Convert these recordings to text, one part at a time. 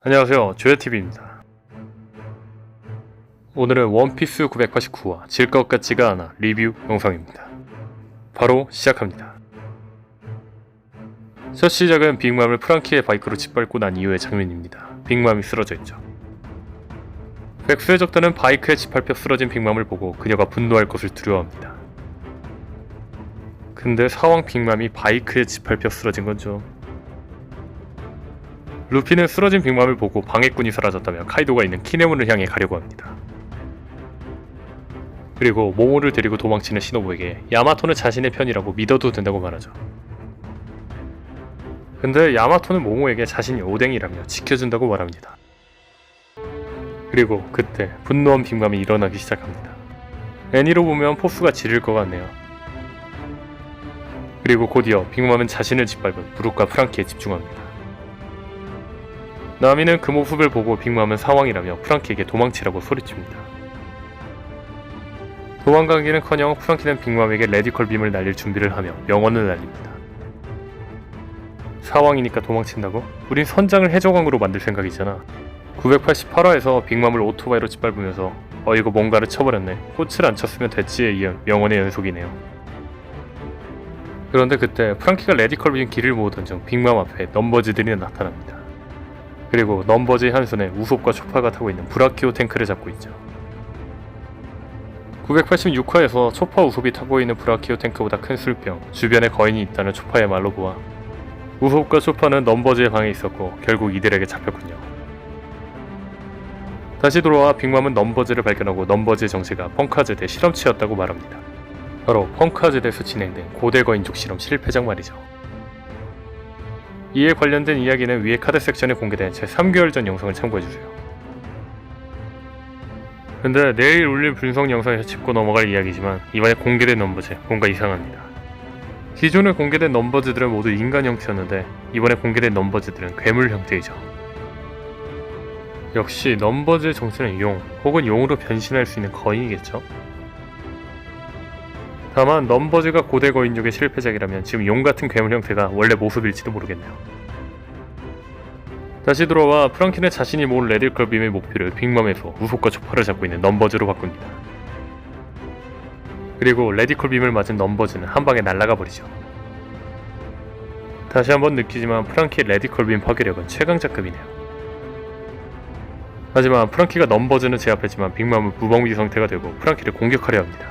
안녕하세요. 조여TV입니다. 오늘은 원피스 989화 질것 같지가 않아 리뷰 영상입니다. 바로 시작합니다 첫 시작은 빅맘을 프랑키의 바이크로 짓밟고 난 이후의 장면입니다 빅맘이 쓰러져 있죠 백수의 적단은 바이크에 짓밟혀 쓰러진 빅맘을 보고 그녀가 분노할 것을 두려워합니다 근데 사왕 빅맘이 바이크에 짓밟혀 쓰러진 건 좀 루피는 쓰러진 빅맘을 보고 방해꾼이 사라졌다며 카이도가 있는 키네문을 향해 가려고 합니다. 그리고 모모를 데리고 도망치는 시노부에게 야마토는 자신의 편이라고 믿어도 된다고 말하죠. 근데 야마토는 모모에게 자신이 오뎅이라며 지켜준다고 말합니다. 그리고 그때 분노한 빅맘이 일어나기 시작합니다. 애니로 보면 포스가 지릴 것 같네요. 그리고 곧이어 빅맘은 자신을 짓밟은 브룩과 프랑키에 집중합니다. 나미는 그 모습을 보고 빅맘은 사왕이라며 프랑키에게 도망치라고 소리칩니다. 도망가기는커녕 프랑키는 빅맘에게 레디컬 빔을 날릴 준비를 하며 명언을 날립니다. 사왕이니까 도망친다고? 우린 선장을 해적왕으로 만들 생각이잖아. 988화에서 빅맘을 오토바이로 짓밟으면서 어 이거 뭔가를 쳐버렸네. 꽃을 안 쳤으면 됐지에 이은 명언의 연속이네요. 그런데 그때 프랑키가 레디컬 빔 길을 모으던 중 빅맘 앞에 넘버즈들이 나타납니다. 그리고 넘버즈의 한 손에 우솝과 초파가 타고 있는 브라키오 탱크를 잡고 있죠. 986화에서 초파 우솝이 타고 있는 브라키오 탱크보다 큰 술병, 주변에 거인이 있다는 초파의 말로 보아 우솝과 초파는 넘버즈의 방에 있었고 결국 이들에게 잡혔군요. 다시 돌아와 빅맘은 넘버즈를 발견하고 넘버즈의 정체가 펑카제대 실험치였다고 말합니다. 바로 펑카제대에서 진행된 고대 거인족 실험 실패작 말이죠. 이에 관련된 이야기는 위에 카드 섹션에 공개된 제 3개월 전 영상을 참고해주세요. 근데 내일 올릴 분석 영상에서 짚고 넘어갈 이야기지만 이번에 공개된 넘버즈 뭔가 이상합니다. 기존에 공개된 넘버즈들은 모두 인간 형태였는데 이번에 공개된 넘버즈들은 괴물 형태이죠. 역시 넘버즈의 정체는 용 혹은 용으로 변신할 수 있는 거인이겠죠? 다만 넘버즈가 고대 거인족의 실패작이라면 지금 용 같은 괴물 형태가 원래 모습일지도 모르겠네요. 다시 돌아와 프랑키는 자신이 모은 레딜컬 빔의 목표를 빅맘에서 우속과 초파를 잡고 있는 넘버즈로 바꿉니다. 그리고 레디컬 빔을 맞은 넘버즈는 한 방에 날아가 버리죠. 다시 한번 느끼지만 프랑키의 레디컬 빔 파괴력은 최강자급이네요. 하지만 프랑키가 넘버즈는 제압했지만 빅맘은 무방비 상태가 되고 프랑키를 공격하려 합니다.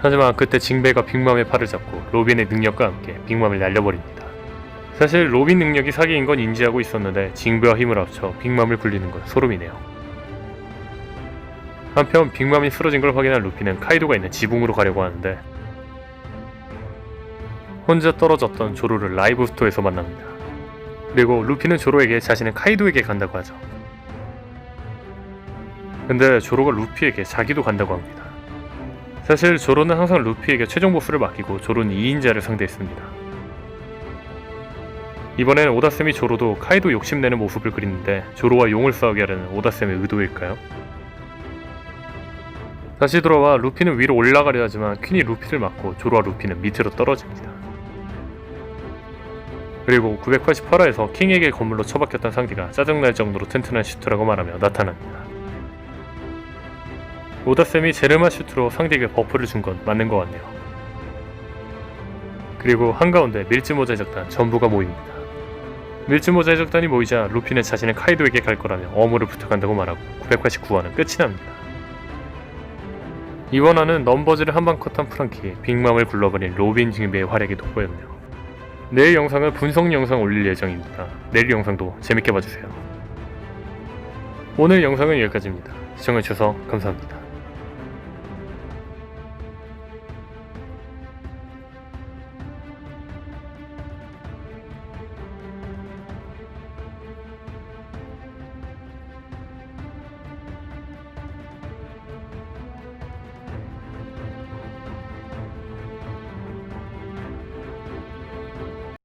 하지만 그때 징베가 빅맘의 팔을 잡고 로빈의 능력과 함께 빅맘을 날려버립니다. 사실 로빈 능력이 사기인 건 인지하고 있었는데 징베와 힘을 합쳐 빅맘을 굴리는 건 소름이네요. 한편 빅맘이 쓰러진 걸 확인한 루피는 카이도가 있는 지붕으로 가려고 하는데 혼자 떨어졌던 조로를 라이브 스토어에서 만납니다. 그리고 루피는 조로에게 자신은 카이도에게 간다고 하죠. 근데 조로가 루피에게 자기도 간다고 합니다. 사실 조로는 항상 루피에게 최종 보스를 맡기고 조로는 2인자를 상대했습니다. 이번엔 오다쌤이 조로도 카이도 욕심내는 모습을 그리는데 조로와 용을 싸우게 하려는 오다쌤의 의도일까요? 다시 돌아와 루피는 위로 올라가려 하지만 퀸이 루피를 막고 조로와 루피는 밑으로 떨어집니다. 그리고 988화에서 킹에게 건물로 처박혔던 상대가 짜증날 정도로 튼튼한 슈트라고 말하며 나타납니다. 오다쌤이 제르마 슈트로 상대에게 버프를 준 건 맞는 것 같네요. 그리고 한가운데 밀즈모 제작단 전부가 모입니다. 밀즈모 제작단이 모이자 루피는 자신의 카이도에게 갈 거라며 어무를 부탁한다고 말하고 989화는 끝이 납니다. 이번 화는 넘버즈를 한방 컷한 프랑키, 빅맘을 굴러버린 로빈 징베의 활약이 돋보였네요. 내일 영상은 분석 영상 올릴 예정입니다. 내일 영상도 재밌게 봐주세요. 오늘 영상은 여기까지입니다. 시청해주셔서 감사합니다.